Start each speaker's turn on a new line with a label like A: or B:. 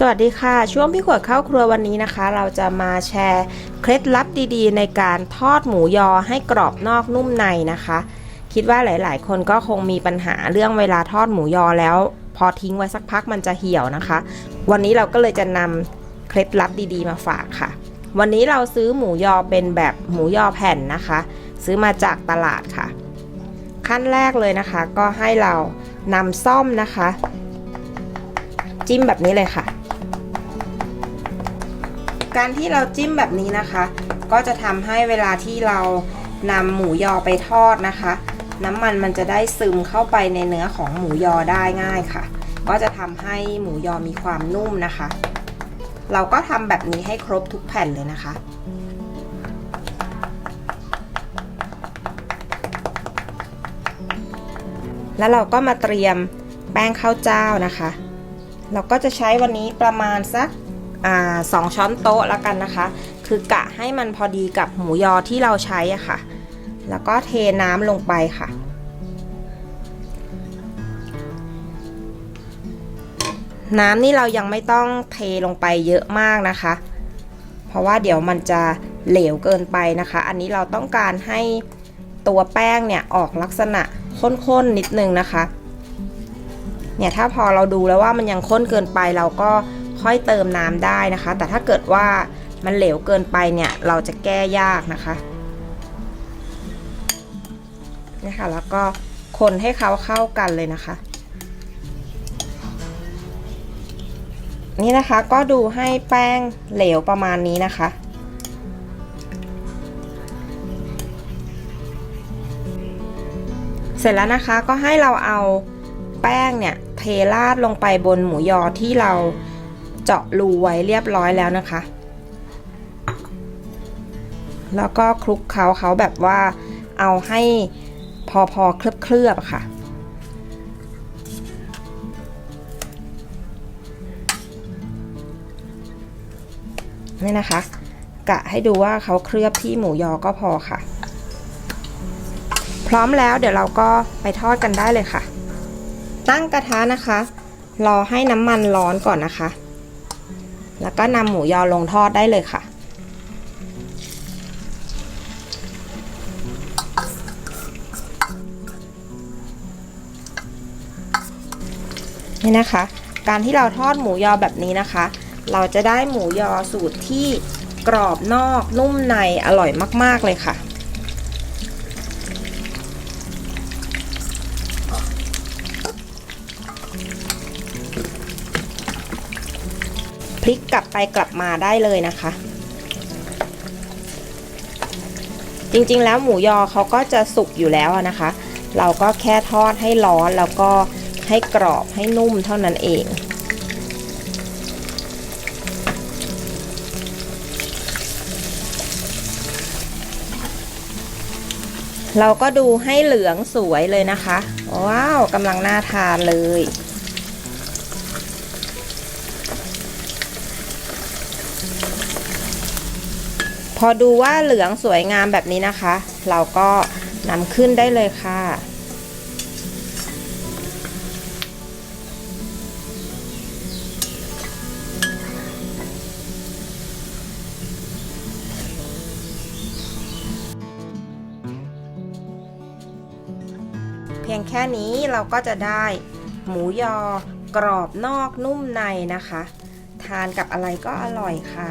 A: สวัสดีค่ะ ช่วงพี่ขวดเข้าครัววันนี้นะคะ เราจะมาแชร์เคล็ดลับดีๆ ในการทอดหมูยอให้กรอบนอกนุ่มในนะคะ คิดว่าหลายๆ คนก็คงมีปัญหาเรื่องเวลาทอดหมูยอแล้ว พอทิ้งไว้สักพักมันจะเหี่ยวนะคะ วันนี้เราก็เลยจะนำเคล็ดลับดีๆ มาฝากค่ะ วันนี้เราซื้อหมูยอเป็นแบบหมูยอแผ่นนะคะ ซื้อมาจากตลาดค่ะ ขั้นแรกเลยนะคะ ก็ให้เรานำซ่อมนะคะ จิ้มแบบนี้เลยค่ะ การที่เราจิ้มแบบนี้นะคะ ก็จะทำให้เวลาที่เรานำหมูยอไปทอดนะคะ น้ำมันมันจะได้ซึมเข้าไปในเนื้อของหมูยอได้ง่ายค่ะ ก็จะทำให้หมูยอมีความนุ่มนะคะ เราก็ทำแบบนี้ให้ครบทุกแผ่นเลยนะคะแล้วเราก็มาเตรียมแป้งข้าวเจ้านะคะ เราก็จะใช้วันนี้ประมาณสัก สองช้อนโต๊ะแล้วกันนะคะ คือกะให้มันพอดีกับหมูยอที่เราใช้อะค่ะ แล้วก็เทน้ำลงไปค่ะ น้ำนี่เรายังไม่ต้องเทลงไปเยอะมากนะคะ เพราะว่าเดี๋ยวมันจะเหลวเกินไปนะคะ อันนี้เราต้องการให้ตัวแป้งเนี่ยออกลักษณะข้นๆนิดนึงนะคะ เนี่ยถ้าพอเราดูแล้วว่ามันยังข้นเกินไปเราก็ ค่อยเติมน้ำได้นะคะ แต่ถ้าเกิดว่ามันเหลวเกินไปเนี่ย เราจะแก้ยากนะคะนี่ค่ะแล้วก็คนให้เขาเข้ากันเลยนะคะ นี่นะคะก็ดูให้แป้งเหลวประมาณนี้นะคะ เสร็จแล้วนะคะก็ให้เราเอาแป้งเนี่ยเทราดลงไปบนหมูยอที่เรา เจาะรูไว้เรียบร้อยแล้วนะคะ แล้วก็คลุกเคล้าเขาแบบว่าเอาให้พอพอเคลือบเคลือบๆค่ะ นี่นะคะ กะให้ดูว่าเขาเคลือบที่หมูยอก็พอค่ะ พร้อมแล้วเดี๋ยวเราก็ไปทอดกันได้เลยค่ะ ตั้งกระทะนะคะ รอให้น้ำมันร้อนก่อนนะคะ แล้วก็นำหมูยอลงทอดได้เลยค่ะ นี่นะคะ การที่เราทอดหมูยอแบบนี้นะคะ เราจะได้หมูยอสูตรที่กรอบนอกนุ่มในอร่อยมาก ๆ เลยค่ะ ลิกกลับไปกลับมาได้เลยนะคะ จริงๆแล้วหมูยอเขาก็จะสุกอยู่แล้วนะคะ เราก็แค่ทอดให้ร้อนแล้วก็ให้กรอบให้นุ่มเท่านั้นเองเราก็ดูให้เหลืองสวยเลยนะคะ ว้าวกำลังน่าทานเลย พอดูว่าเหลืองสวยงามแบบนี้นะคะ เราก็นำขึ้นได้เลยค่ะ เพียงแค่นี้เราก็จะได้หมูยอกรอบนอกนุ่มในนะคะ ทานกับอะไรก็อร่อยค่ะ